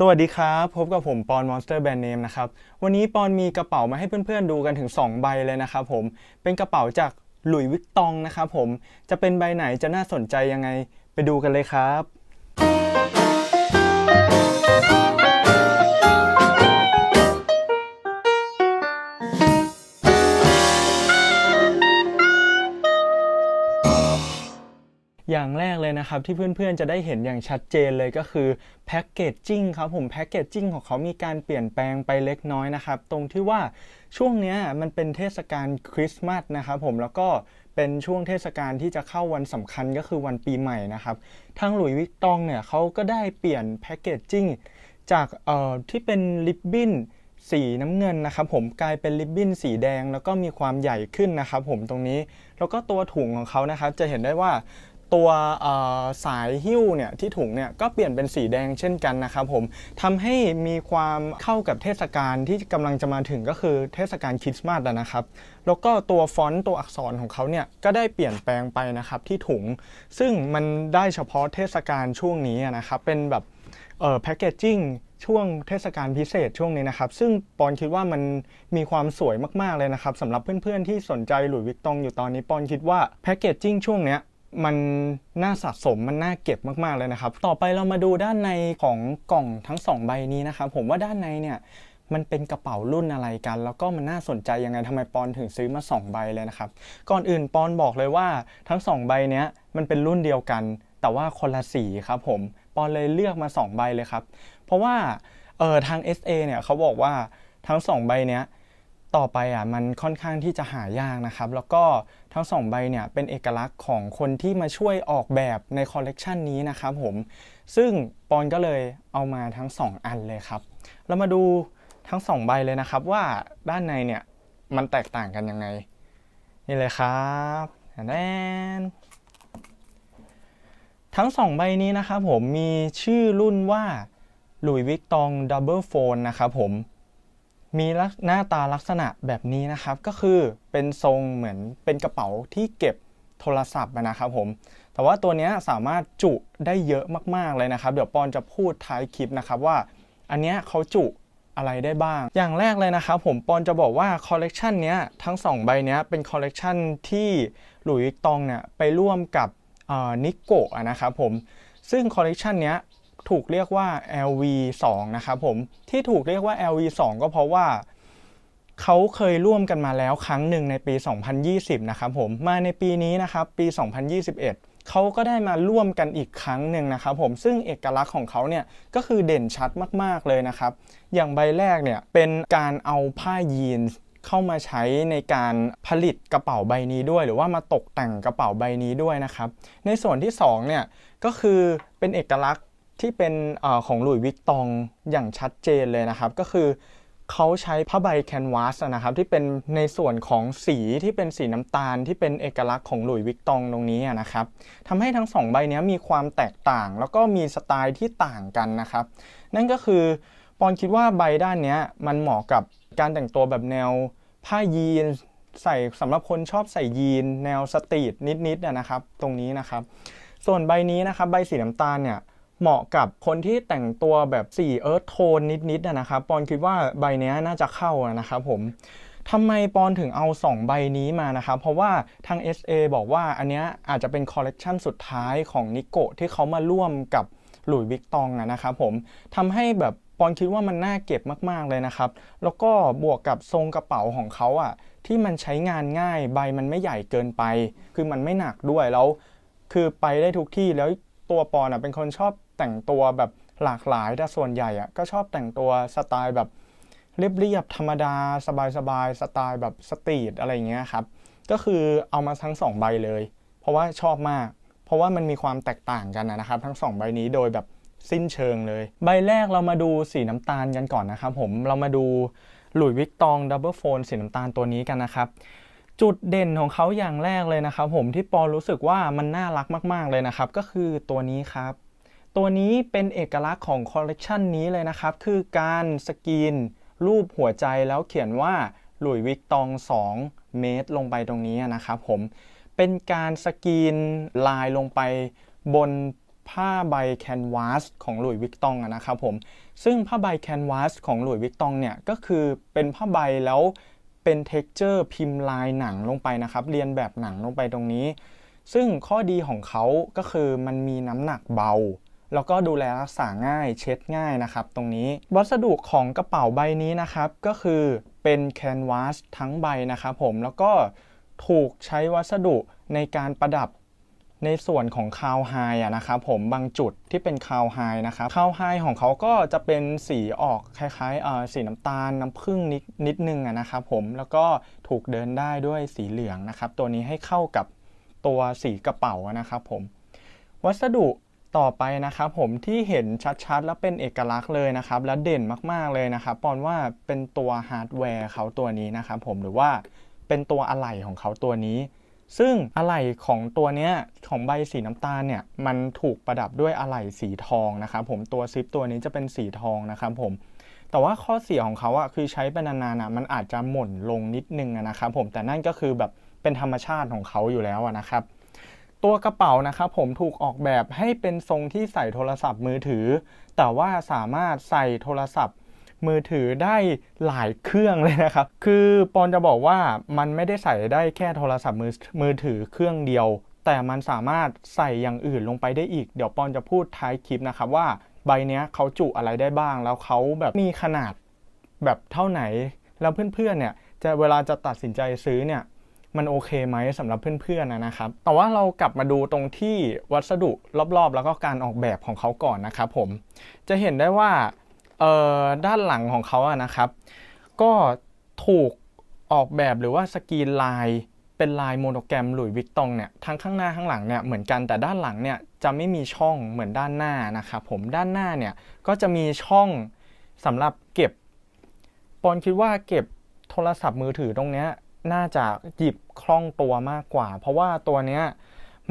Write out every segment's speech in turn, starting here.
สวัสดีครับ พบกับผมปอนมอนสเตอร์แบรนด์เนะครับ วันนี้ปอนมีกระเป๋ามาให้เพื่อนๆดูกันถึง 2 ใบเลยนะครับผม เป็นกระเป๋าจากหลุยวิกตองนะครับผม จะเป็นใบไหนจะน่าสนใจยังไงไปดูกันเลยครับ อย่างแรกเลยนะครับที่เพื่อนๆจะได้เห็นอย่างชัดเจนเลยก็คือแพ็กเกจจิ้งครับผมแพ็กเกจจิ้งของเขามีการเปลี่ยนแปลงไปเล็กน้อยนะครับ ตรงที่ว่าช่วงนี้มันเป็นเทศกาลคริสต์มาสนะครับผมแล้วก็เป็นช่วงเทศกาลที่จะเข้าวันสำคัญก็คือวันปีใหม่นะครับทางหลุยส์วิกตองเนี่ยเขาก็ได้เปลี่ยนแพ็กเกจจิ้งจากเอ่อที่เป็นลิปบิ้นสีน้ำเงินนะครับผมกลายเป็นริบบิ้นสีแดงแล้วก็มีความใหญ่ขึ้นนะครับผมตรงนี้ แล้วก็ตัวถุงของเขานะครับจะเห็นได้ว่า ตัวสายหิ้วเนี่ยที่ถุงเนี่ยก็เปลี่ยนเป็นสีแดงเช่นกันนะครับผมทำให้มีความเข้ากับเทศกาลที่กำลังจะมาถึงก็คือเทศกาลคริสต์มาสนะครับ แล้วก็ตัวฟอนต์ตัวอักษรของเขาเนี่ยก็ได้เปลี่ยนแปลงไปนะครับที่ถุง ซึ่งมันได้เฉพาะเทศกาลช่วงนี้นะครับเป็นแบบแพคเกจจิ้งช่วงเทศกาลพิเศษช่วงนี้นะครับ ซึ่งปอนคิดว่ามันมีความสวยมาก ๆ เลยนะครับสำหรับเพื่อน ๆ ที่สนใจหลุยส์วิกตองอยู่ตอนนี้ปอนคิดว่าแพคเกจจิ้งช่วงเนี้ย มันน่าสะสมมันน่าเก็บมากๆเลยนะครับ ต่อไปเรามาดูด้านในของกล่องทั้ง 2 ใบนี้นะครับผมว่าด้านในเนี่ยมันเป็นกระเป๋ารุ่นอะไรกัน แล้วก็มันน่าสนใจยังไงทำไมปอนถึงซื้อมา 2 ใบเลยนะครับ ก่อนอื่นปอนบอกเลยว่าทั้ง 2 ใบเนี้ยมันเป็นรุ่นเดียวกัน แต่ว่าคนละสีครับผมปอนเลยเลือกมา 2 ใบเลยครับ เพราะว่าเออทาง SA เนี่ยเขาบอกว่าทั้ง 2 ใบเนี้ย ต่อไปอะมันค่อนข้างที่จะหายากนะครับ แล้วก็ทั้ง2ใบเนี่ยเป็นเอกลักษณ์ของคนที่มาช่วยออกแบบในคอลเลกชันนี้นะครับผม ซึ่งปอนก็เลยเอามาทั้ง 2 อันเลยครับ เรามาดูทั้ง 2 ใบเลยนะครับว่าด้านในเนี่ยมันแตกต่างกันยังไง นี่เลยครับแน่นทั้ง 2 ใบนี้นะครับผมมีชื่อรุ่นว่าหลุยวิกตองดับเบิลโฟนนะครับผม มีลักหน้าตาลักษณะแบบนี้นะครับก็คือเป็นทรงเหมือนเป็นกระเป๋าที่เก็บโทรศัพท์นะครับผม แต่ว่าตัวนี้สามารถจุได้เยอะมากๆเลยนะครับ เดี๋ยวปอนจะพูดท้ายคลิปนะครับว่า อันเนี้ยเขาจุอะไรได้บ้าง อย่างแรกเลยนะครับผมปอนจะบอกว่าคอลเลกชันเนี้ยทั้ง 2 ใบเนี้ยเป็นคอลเลกชันที่หลุยส์วิกตองเนี่ยไปร่วมกับนิโกะนะครับผม ซึ่งคอลเลกชันเนี้ย ถูกเรียกว่า LV2 นะครับผมที่ถูกเรียกว่า LV2 ก็เพราะว่าเขาเคยร่วมกันมาแล้วครั้งหนึ่งในปี 2020 นะครับผมมาในปีนี้นะครับ ปี 2021 เขาก็ได้มาร่วมกันอีกครั้งหนึ่งนะครับผมซึ่งเอกลักษณ์ของเขาเนี่ยก็คือเด่นชัดมากๆเลยนะครับ อย่างใบแรกเนี่ยเป็นการเอาผ้ายีนส์เข้ามาใช้ในการผลิตกระเป๋าใบนี้ด้วย หรือว่ามาตกแต่งกระเป๋าใบนี้ด้วยนะครับ ในส่วนที่2เนี่ยก็คือเป็นเอกลักษณ์ ที่เป็นอของหลุยวิกตองอย่างชัดเจนเลยนะครับ ก็คือเขาใช้ผ้าใบแคนวาสนะครับ ที่เป็นในส่วนของสีที่เป็นสีน้ำตาลที่เป็นเอกลักษณ์ของหลุยวิกตองตรงนี้นะครับทำให้ทั้งสองใบนี้มีความแตกต่าง แล้วก็มีสไตล์ที่ต่างกันนะครับ นั่นก็คือปอนคิดว่าใบด้านนี้มันเหมาะกับการแต่งตัวแบบแนวผ้ายีนใส่สำหรับคนชอบใส่ยีน แนวสตรีทนิดๆนะครับ ตรงนี้นะครับ ส่วนใบนี้นะครับใบสีน้ำตาลเนี่ย เหมาะกับคนที่แต่งตัวแบบสีเอิร์ธโทนนิดๆนะครับปอนคิดว่าใบนี้น่าจะเข้านะครับผมทำไมปอนถึงเอา 2 ใบนี้มานะครับ เพราะว่าทาง SA บอกว่าอันเนี้ยอาจจะเป็นคอลเลกชันสุดท้ายของนิโกะที่เขามาร่วมกับหลุยส์วิกตองนะครับผมทำให้แบบปอนคิดว่ามันน่าเก็บมาก ๆ เลยนะครับ แล้วก็บวกกับทรงกระเป๋าของเขาอะที่มันใช้งานง่ายใบมันไม่ใหญ่เกินไป คือมันไม่หนักด้วยแล้ว คือไปได้ทุกที่แล้วตัวปอนอะเป็นคนชอบ แต่งตัวแบบหลากหลายแต่ส่วนใหญ่อะก็ชอบแต่งตัวสไตล์แบบเรียบๆธรรมดา สบายๆสไตล์แบบสตรีทอะไรเงี้ยครับก็คือเอามาทั้ง 2 ใบเลย เพราะว่าชอบมาก เพราะว่ามันมีความแตกต่างกันนะครับ ทั้ง 2 ใบนี้โดยแบบสิ้นเชิงเลย ใบแรกเรามาดูสีน้ำตาลกันก่อนนะครับผมเรามาดูหลุยส์วิกตองดับเบิลโฟนสีน้ำตาลตัวนี้กันนะครับจุดเด่นของเขาอย่างแรกเลยนะครับผมที่ปอรู้สึกว่ามันน่ารักมาก ๆเลยนะครับ ก็คือตัวนี้ครับ ตัวนี้เป็นเอกลักษณ์ของคอลเลกชันนี้เลยนะครับ คือการสกรีนรูปหัวใจแล้วเขียนว่าหลุยส์วิกตอง 2 เมตรลงไปตรงนี้นะครับผม เป็นการสกรีนลายลงไปบนผ้าใบแคนวาสของหลุยส์วิกตองนะครับผม ซึ่งผ้าใบแคนวาสของหลุยส์วิกตองเนี่ยก็คือเป็นผ้าใบแล้วเป็นเท็กเจอร์พิมพ์ลายหนังลงไปนะครับ เรียนแบบหนังลงไปตรงนี้ ซึ่งข้อดีของเขาก็คือมันมีน้ำหนักเบา แล้วก็ดูแลรักษาง่ายเช็ดง่ายนะครับ ตรงนี้วัสดุของกระเป๋าใบนี้นะครับ ก็คือเป็นแคนวาสทั้งใบนะครับผมแล้วก็ถูกใช้วัสดุในการประดับในส่วนของคาวไฮอะนะครับผมบางจุดที่เป็นคาวไฮนะครับคาวไฮของเขาก็จะเป็นสีออกคล้ายๆเอ่อสีน้ำตาลน้ำผึ้งนิดนิดนึงอะนะครับผมแล้วก็ถูกเดินได้ด้วยสีเหลืองนะครับ ตัวนี้ให้เข้ากับตัวสีกระเป๋านะครับผมวัสดุ ต่อไปนะครับผมที่เห็นชัดๆ และเป็นเอกลักษณ์เลยนะครับ และเด่นมากๆเลยนะครับปอนว่าเป็นตัวฮาร์ดแวร์เขาตัวนี้นะครับผมหรือว่าเป็นตัวอะไหล่ของเขาตัวนี้ ซึ่งอะไหล่ของตัวเนี้ยของใบสีน้ำตาลเนี่ยมันถูกประดับด้วยอะไหล่สีทองนะครับผมตัวซิปตัวนี้จะเป็นสีทองนะครับผมแต่ว่าข้อเสียของเขาอะคือใช้ไปนานๆอะมันอาจจะหม่นลงนิดนึงนะครับผมแต่นั่นก็คือแบบเป็นธรรมชาติของเขาอยู่แล้วนะครับ ตัวกระเป๋านะครับผมถูกออกแบบให้เป็นทรงที่ใส่โทรศัพท์มือถือ แต่ว่าสามารถใส่โทรศัพท์มือถือได้หลายเครื่องเลยนะครับ คือปอนจะบอกว่ามันไม่ได้ใส่ได้แค่โทรศัพท์มือมือถือเครื่องเดียว แต่มันสามารถใส่อย่างอื่นลงไปได้อีก เดี๋ยวปอนจะพูดท้ายคลิปนะครับว่าใบเนี้ยเขาจุอะไรได้บ้าง แล้วเขาแบบมีขนาดแบบเท่าไหน แล้วเพื่อนๆเนี่ยจะเวลาจะตัดสินใจซื้อเนี่ย มันโอเคไหมสำหรับเพื่อนๆนะครับ แต่ว่าเรากลับมาดูตรงที่วัสดุรอบๆ แล้วก็การออกแบบของเขาก่อนนะครับผม จะเห็นได้ว่าด้านหลังของเขาอะนะครับ ก็ถูกออกแบบหรือว่าสกรีนลายเป็นลายโมโนแกรมหลุยส์วิกตองเนี่ยทั้งข้างหน้าข้างหลังเนี่ยเหมือนกันแต่ด้านหลังเนี่ยจะไม่มีช่องเหมือนด้านหน้านะครับผมด้านหน้าเนี่ยก็จะมีช่องสำหรับเก็บปอนคิดว่าเก็บโทรศัพท์มือถือตรงเนี้ย น่าจะหยิบคล่องตัวมากกว่า เพราะว่าตัวเนี้ย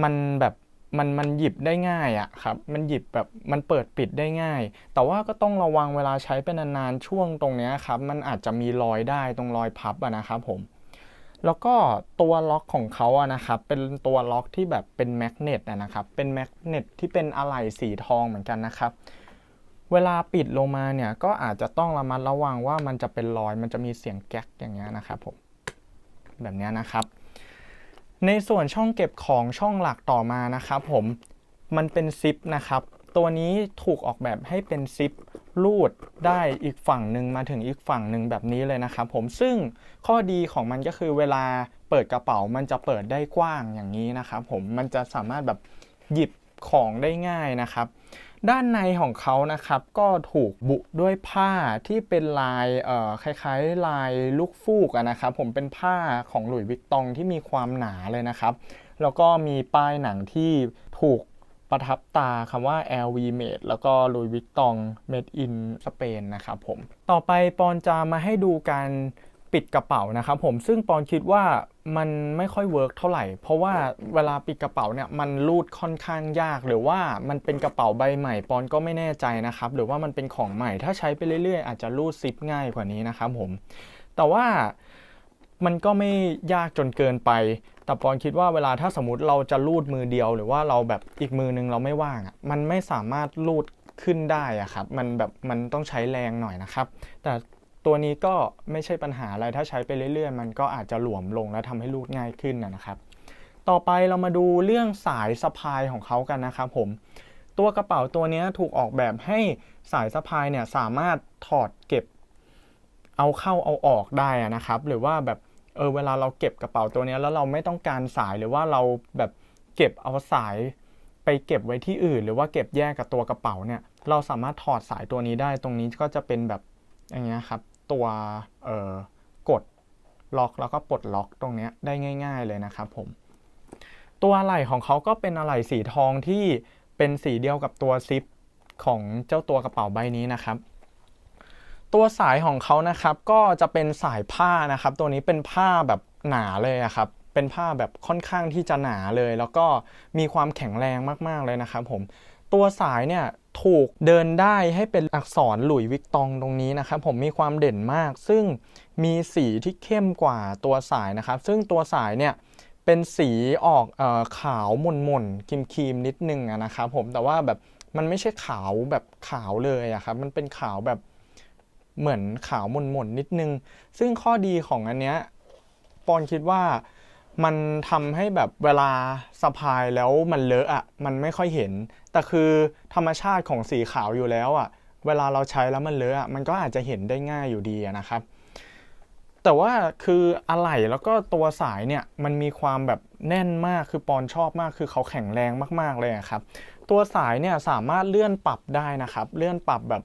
มันแบบมันมันหยิบได้ง่ายอะครับ มันหยิบแบบมันเปิดปิดได้ง่าย แต่ว่าก็ต้องระวังเวลาใช้เป็นนานๆช่วงตรงเนี้ยครับ มันอาจจะมีรอยได้ตรงรอยพับอะนะครับผม แล้วก็ตัวล็อกของเขาอะนะครับ เป็นตัวล็อกที่แบบเป็นแมกเนตอะนะครับ เป็นแมกเนตที่เป็นอะไหล่สีทองเหมือนกันนะครับ เวลาปิดลงมาเนี่ยก็อาจจะต้องระมัดระวังว่ามันจะเป็นรอย มันจะมีเสียงแก๊กอย่างเงี้ยนะครับผม แบบนี้นะครับ ในส่วนช่องเก็บของช่องหลักต่อมานะครับผมมันเป็นซิปนะครับ ตัวนี้ถูกออกแบบให้เป็นซิปรูดได้อีกฝั่งหนึ่งมาถึงอีกฝั่งหนึ่งแบบนี้เลยนะครับผมซึ่งข้อดีของมันก็คือเวลาเปิดกระเป๋ามันจะเปิดได้กว้างอย่างนี้นะครับผมมันจะสามารถแบบหยิบของได้ง่ายนะครับ ด้านในของเขานะครับก็ถูกบุด้วยผ้าที่เป็นลายเอ่อคล้ายๆ ลายลูกฟูกะนะครับผมเป็นผ้าของหลุยส์วิกตองที่มีความหนาเลยนะครับ แล้วก็มีป้ายหนังที่ถูกประทับตาคำว่า LV Made แล้วก็ Louis Vuitton Made in Spain นะครับผม ต่อไปปอนจะมาให้ดูการปิดกระเป๋านะครับผมซึ่งปอนคิดว่า มันไม่ค่อยเวิร์กเท่าไหร่ เพราะว่าเวลาปิดกระเป๋าเนี่ยมันรูดค่อนข้างยาก หรือว่ามันเป็นกระเป๋าใบใหม่ปอนก็ไม่แน่ใจนะครับ หรือว่ามันเป็นของใหม่ถ้าใช้ไปเรื่อยๆ อาจจะรูดซิปง่ายกว่านี้นะครับผม แต่ว่ามันก็ไม่ยากจนเกินไป แต่ปอนคิดว่าเวลาถ้าสมมติเราจะรูดมือเดียว หรือว่าเราแบบอีกมือนึงเราไม่ว่างมันไม่สามารถรูดขึ้นได้อะครับ มันแบบมันต้องใช้แรงหน่อยนะครับ แต่ ตัวนี้ก็ไม่ใช่ปัญหาอะไรถ้าใช้ไปเรื่อยๆ มันก็อาจจะหลวมลงและทำให้รูดง่ายขึ้นนะครับ ต่อไปเรามาดูเรื่องสายสะพายของเขากันนะครับผมตัวกระเป๋าตัวนี้ถูกออกแบบให้สายสะพายเนี่ยสามารถถอดเก็บเอาเข้าเอาออกได้นะครับ หรือว่าแบบเออเวลาเราเก็บกระเป๋าตัวนี้แล้วเราไม่ต้องการสายหรือว่าเราแบบเก็บเอาสายไปเก็บไว้ที่อื่น หรือว่าเก็บแยกกับตัวกระเป๋าเนี่ยเราสามารถถอดสายตัวนี้ได้ตรงนี้ก็จะเป็นแบบอย่างเงี้ยครับ ตัวกดล็อกแล้วก็ปลดล็อกตรงนี้ได้ง่าย ๆเลยนะครับผม ตัวอะไหล่ของเขาก็เป็นอะไหล่สีทองที่เป็นสีเดียวกับตัวซิปของเจ้าตัวกระเป๋าใบนี้นะครับ ตัวสายของเขานะครับก็จะเป็นสายผ้านะครับ ตัวนี้เป็นผ้าแบบหนาเลยครับเป็นผ้าแบบค่อนข้างที่จะหนาเลย แล้วก็มีความแข็งแรงมากๆเลยนะครับผมตัวสายเนี่ย ถูกเดินได้ให้เป็นอักษรหลุยวิกตองตรงนี้นะครับผมมีความเด่นมาก ซึ่งมีสีที่เข้มกว่าตัวสายนะครับ ซึ่งตัวสายเนี่ยเป็นสีออกออขาวหม่นๆครีมๆนิดนึงนะครับผมแต่ว่าแบบมันไม่ใช่ขาวแบบขาวเลยอะครับมันเป็นขาวแบบเหมือนขาวหม่นๆนิดนึง ซึ่งข้อดีของอันเนี้ยปอนคิดว่า มันทำให้แบบเวลาสะพายแล้วมันเลอะอะมันไม่ค่อยเห็น แต่คือธรรมชาติของสีขาวอยู่แล้วอะเวลาเราใช้แล้วมันเลอะอะมันก็อาจจะเห็นได้ง่ายอยู่ดีนะครับ แต่ว่าคืออะไหล่แล้วก็ตัวสายเนี่ยมันมีความแบบแน่นมากคือปอนชอบมาก คือเขาแข็งแรงมากๆเลยครับ ตัวสายเนี่ยสามารถเลื่อนปรับได้นะครับ เลื่อนปรับแบบ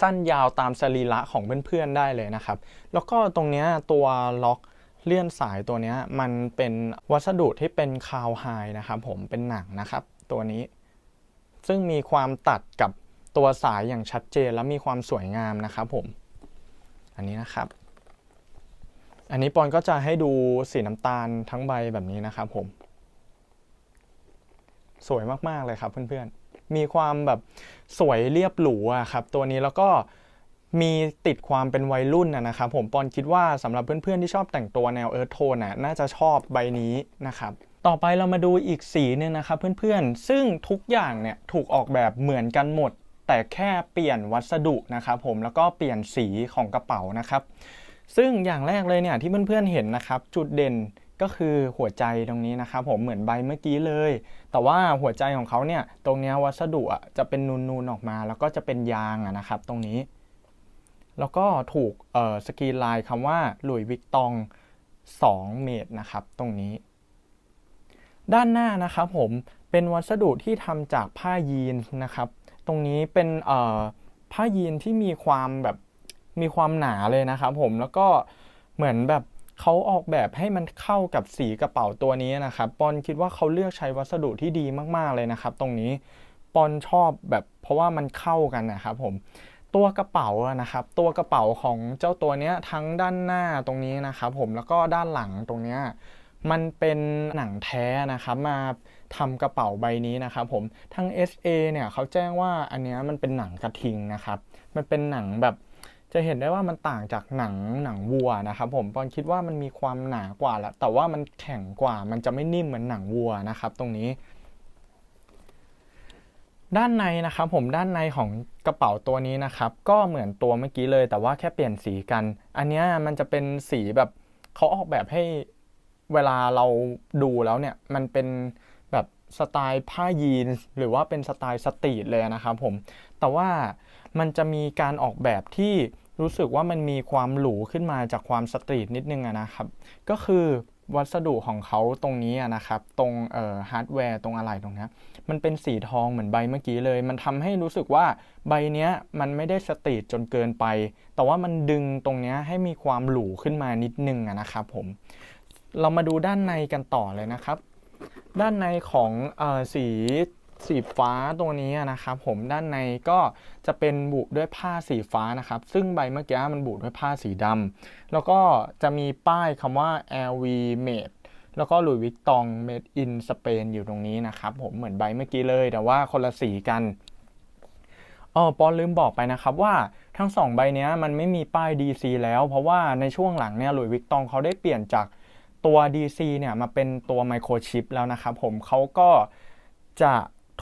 สั้นยาวตามสรีระของเพื่อนๆได้เลยนะครับ แล้วก็ตรงเนี้ยตัวล็อก เลื่อนสายตัวนี้มันเป็นวัสดุที่เป็นคาวไฮนะครับผมเป็นหนังนะครับ ตัวนี้ ซึ่งมีความตัดกับตัวสายอย่างชัดเจนและมีความสวยงามนะครับผม อันนี้นะครับ อันนี้ปอนก็จะให้ดูสีน้ำตาลทั้งใบแบบนี้นะครับผม สวยมากๆเลยครับเพื่อนๆ มีความแบบสวยเรียบหรูอะครับ ตัวนี้แล้วก็ มีติดความเป็นวัยรุ่นนะครับผมปอนคิดว่าสำหรับเพื่อนๆที่ชอบแต่งตัวแนวเอิร์ธโทนน่าจะชอบใบนี้นะครับต่อไปเรามาดูอีกสีหนึ่งนะครับเพื่อนๆ ซึ่งทุกอย่างเนี่ยถูกออกแบบเหมือนกันหมด แต่แค่เปลี่ยนวัสดุนะครับผมแล้วก็เปลี่ยนสีของกระเป๋านะครับ ซึ่งอย่างแรกเลยเนี่ยที่เพื่อนๆเห็นนะครับ จุดเด่นก็คือหัวใจตรงนี้นะครับผมเหมือนใบเมื่อกี้เลย แต่ว่าหัวใจของเขาเนี่ยตรงนี้วัสดุจะเป็นนูนๆออกมา แล้วก็จะเป็นยางนะครับตรงนี้ แล้วก็ถูกสกรีนลายคำว่าหลุยวิกตอง 2 เมตรนะครับ ตรงนี้ ด้านหน้านะครับผมเป็นวัสดุที่ทำจากผ้ายีนนะครับ ตรงนี้เป็นผ้ายีนที่มีความแบบมีความหนาเลยนะครับผมแล้วก็เหมือนแบบเขาออกแบบให้มันเข้ากับสีกระเป๋าตัวนี้นะครับปอนคิดว่าเขาเลือกใช้วัสดุที่ดีมากๆเลยนะครับ ตรงนี้ปอนชอบแบบเพราะว่ามันเข้ากันนะครับผม ตัวกระเป๋านะครับตัวกระเป๋าของเจ้าตัวเนี้ยทั้งด้านหน้าตรงนี้นะครับผมแล้วก็ด้านหลังตรงเนี้ยมันเป็นหนังแท้นะครับมาทำกระเป๋าใบนี้นะครับผมทาง SA เนี่ยเขาแจ้งว่าอันเนี้ยมันเป็นหนังกระทิงนะครับมันเป็นหนังแบบจะเห็นได้ว่ามันต่างจากหนังหนังวัวนะครับผมปอนคิดว่ามันมีความหนากว่าแหละแต่ว่ามันแข็งกว่ามันจะไม่นิ่มเหมือนหนังวัวนะครับตรงนี้ ด้านในนะครับผมด้านในของกระเป๋าตัวนี้นะครับ ก็เหมือนตัวเมื่อกี้เลย แต่ว่าแค่เปลี่ยนสีกัน อันนี้มันจะเป็นสีแบบเขาออกแบบให้เวลาเราดูแล้วเนี่ยมันเป็นแบบสไตล์ผ้ายีนหรือว่าเป็นสไตล์สตรีทเลยนะครับผมแต่ว่ามันจะมีการออกแบบที่รู้สึกว่ามันมีความหรูขึ้นมาจากความสตรีทนิดนึงนะครับ ก็คือ วัสดุของเขาตรงนี้นะครับ ตรงเอ่อฮาร์ดแวร์ตรงอะไรตรงนี้มันเป็นสีทองเหมือนใบเมื่อกี้เลย มันทำให้รู้สึกว่าใบเนี้ยมันไม่ได้สตรีทจนเกินไป แต่ว่ามันดึงตรงนี้ให้มีความหลูขึ้นมานิดนึงนะครับผมเรามาดูด้านในกันต่อเลยนะครับ ด้านในของอสี สีฟ้าตัวนี้นะครับผมด้านในก็จะเป็นบุด้วยผ้าสีฟ้านะครับ ซึ่งใบเมื่อกี้มันบุด้วยผ้าสีดำแล้วก็จะมีป้ายคำว่า LV Made แล้วก็หลุยวิกตอง Made in Spain อยู่ตรงนี้นะครับผมเหมือนใบเมื่อกี้เลย แต่ว่าคนละสีกันอ๋อปอนลืมบอกไปนะครับว่าทั้งสองใบนี้มันไม่มีป้าย DC แล้ว เพราะว่าในช่วงหลังเนี่ยหลุยวิกตองเขาได้เปลี่ยนจากตัว DC เนี่ยมาเป็นตัวไมโครชิปแล้วนะครับผมเขาก็จะ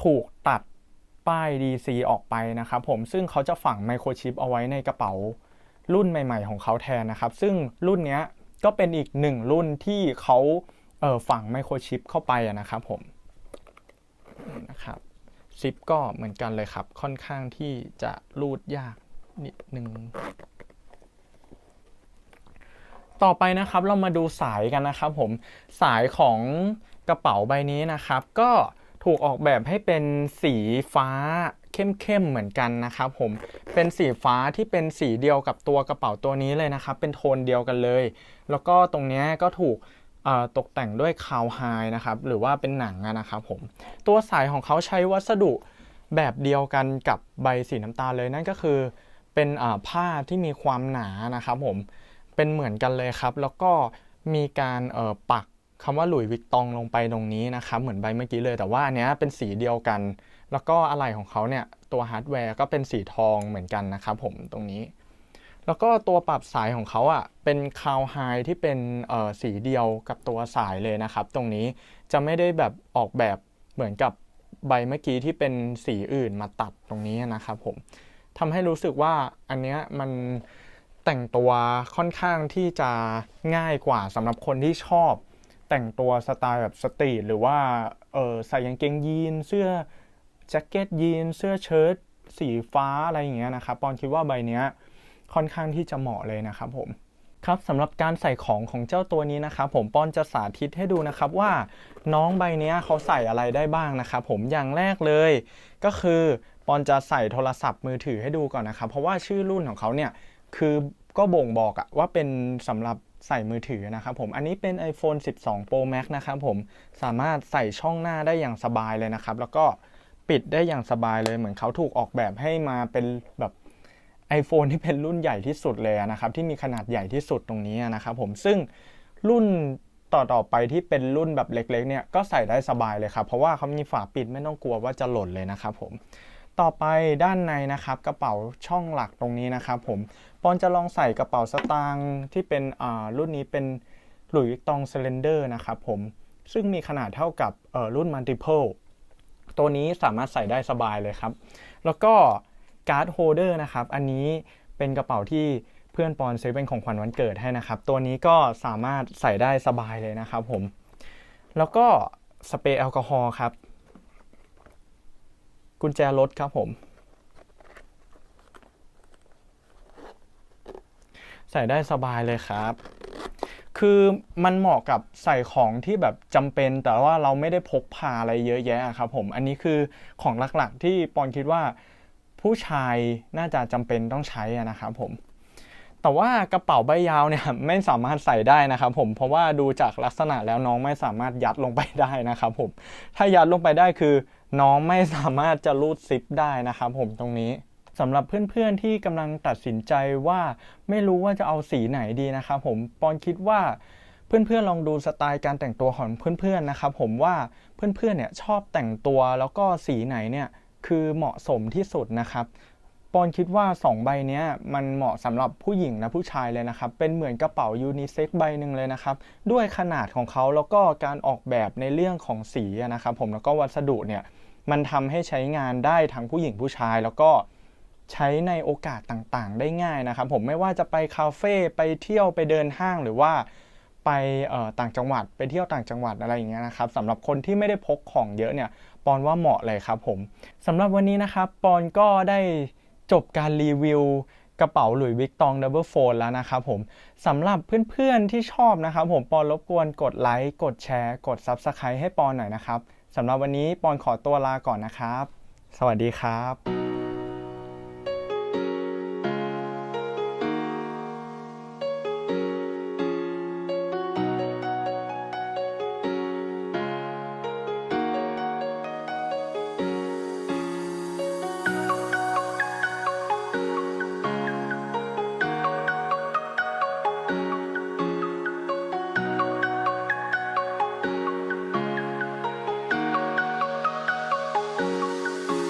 ถูกตัดป้าย DC ออกไปนะครับผมซึ่งเขาจะฝังไมโครชิปเอาไว้ในกระเป๋ารุ่นใหม่ ๆ ของเขาแทนนะครับ ซึ่งรุ่นนี้ก็เป็นอีกหนึ่งรุ่นที่เขาเฝังไมโครชิปเข้าไปนะครับผมนะครับซิปก็เหมือนกันเลยครับ ค่อนข้างที่จะรูดยากนิดหนึ่งต่อไปนะครับเรามาดูสายกันนะครับผมสายของกระเป๋าใบนี้นะครับ ก็ ถูกออกแบบให้เป็นสีฟ้าเข้มๆเหมือนกันนะครับผม เป็นสีฟ้าที่เป็นสีเดียวกับตัวกระเป๋าตัวนี้เลยนะครับ เป็นโทนเดียวกันเลย แล้วก็ตรงนี้ก็ถูกตกแต่งด้วยคาวไฮนะครับ หรือว่าเป็นหนังนะครับผม ตัวสายของเขาใช้วัสดุแบบเดียวกันกับใบสีน้ำตาลเลยนั่นก็คือ เป็นผ้าที่มีความหนานะครับผม เป็นเหมือนกันเลยครับ แล้วก็มีการปัก คำว่าหลุยวิกตองลงไปตรงนี้นะครับเหมือนใบเมื่อกี้เลย แต่ว่าอันนี้เป็นสีเดียวกัน แล้วก็อะไหล่ของเขาเนี่ยตัวฮาร์ดแวร์ก็เป็นสีทองเหมือนกันนะครับผมตรงนี้ แล้วก็ตัวปรับสายของเขาอะเป็นคาวไฮที่เป็นสีเดียวกับตัวสายเลยนะครับ ตรงนี้จะไม่ได้แบบออกแบบเหมือนกับใบเมื่อกี้ที่เป็นสีอื่นมาตัดตรงนี้นะครับผมทำให้รู้สึกว่าอันเนี้ยมันแต่งตัวค่อนข้างที่จะง่ายกว่าสำหรับคนที่ชอบ แต่งตัวสไตล์แบบสตรีทหรือว่าเออใส่กางเกงยีน เสื้อแจ็คเก็ตยีน เสื้อเชิ้ตสีฟ้าอะไรอย่างเงี้ยนะครับปอนคิดว่าใบเนี้ยค่อนข้างที่จะเหมาะเลยนะครับผมครับสำหรับการใส่ของของเจ้าตัวนี้นะครับผมปอนจะสาธิตให้ดูนะครับว่าน้องใบเนี้ยเขาใส่อะไรได้บ้างนะครับผมอย่างแรกเลย ก็คือปอนจะใส่โทรศัพท์มือถือให้ดูก่อนนะครับเพราะว่าชื่อรุ่นของเขาเนี่ยคือก็บ่งบอกอะว่าเป็นสำหรับ ใส่มือถือนะครับผม อันนี้เป็น iPhone 12 Pro Max นะครับผม สามารถใส่ช่องหน้าได้อย่างสบายเลยนะครับ แล้วก็ปิดได้อย่างสบายเลย เหมือนเขาถูกออกแบบให้มาเป็นแบบ iPhone ที่เป็นรุ่นใหญ่ที่สุดเลยนะครับ ที่มีขนาดใหญ่ที่สุดตรงนี้นะครับผม ซึ่งรุ่นต่อต่อไปที่เป็นรุ่นแบบเล็กๆเนี่ย ก็ใส่ได้สบายเลยครับ เพราะว่าเขามีฝาปิดไม่ต้องกลัวว่าจะหล่นเลยนะครับผม ต่อไปด้านในนะครับกระเป๋าช่องหลักตรงนี้นะครับผม ปอนจะลองใส่กระเป๋าสตางค์ที่เป็นรุ่นนี้เป็นหลุยตองเซเลนเดอร์นะครับผม ซึ่งมีขนาดเท่ากับรุ่น Multiple ตัวนี้สามารถใส่ได้สบายเลยครับ แล้วก็การ์ดโฮเดอร์นะครับ อันนี้เป็นกระเป๋าที่เพื่อนปอนซื้อเป็นของขวัญวันเกิดให้นะครับ ตัวนี้ก็สามารถใส่ได้สบายเลยนะครับผม แล้วก็สเปรย์แอลกอฮอล์ครับ กุญแจรถครับผม ใส่ได้สบายเลยครับ คือมันเหมาะกับใส่ของที่แบบจำเป็น แต่ว่าเราไม่ได้พกพาอะไรเยอะแยะครับผมอันนี้คือของหลักๆที่ปอนคิดว่าผู้ชายน่าจะจำเป็นต้องใช้นะครับผมแต่ว่ากระเป๋าใบยาวเนี่ยไม่สามารถใส่ได้นะครับผมเพราะว่าดูจากลักษณะแล้วน้องไม่สามารถยัดลงไปได้นะครับผมถ้ายัดลงไปได้คือน้องไม่สามารถจะรูดซิปได้นะครับผมตรงนี้ สำหรับเพื่อนๆที่กำลังตัดสินใจว่าไม่รู้ว่าจะเอาสีไหนดีนะครับผมปอนคิดว่าเพื่อนๆลองดูสไตล์การแต่งตัวของเพื่อนๆนะครับผมว่าเพื่อนๆเนี่ยชอบแต่งตัวแล้วก็สีไหนเนี่ยคือเหมาะสมที่สุดนะครับปอนคิดว่า 2 ใบเนี้ยมันเหมาะสำหรับผู้หญิงและผู้ชายเลยนะครับ เป็นเหมือนกระเป๋ายูนิเซ็กใบหนึ่งเลยนะครับ ด้วยขนาดของเขาแล้วก็การออกแบบในเรื่องของสีนะครับผมแล้วก็วัสดุเนี่ยมันทำให้ใช้งานได้ทั้งผู้หญิงผู้ชายแล้วก็ ใช้ในโอกาสต่างๆ ได้ง่ายนะครับ ผมไม่ว่าจะไปคาเฟ่ไปเที่ยวไปเดินห้างหรือว่าไปต่างจังหวัดไปเที่ยวต่างจังหวัดอะไรอย่างเงี้ยนะครับสำหรับคนที่ไม่ได้พกของเยอะเนี่ยปอนว่าเหมาะเลยครับผมสำหรับวันนี้นะครับปอนก็ได้จบการรีวิวกระเป๋าหลุยวิกตองดับเบิลโฟนแล้วนะครับผมสำหรับเพื่อนๆที่ชอบนะครับผมปอนรบกวนกดไลค์กดแชร์ กด Subscribe ให้ปอนหน่อยนะครับสำหรับวันนี้ปอนขอตัวลาก่อนนะครับ สวัสดีครับ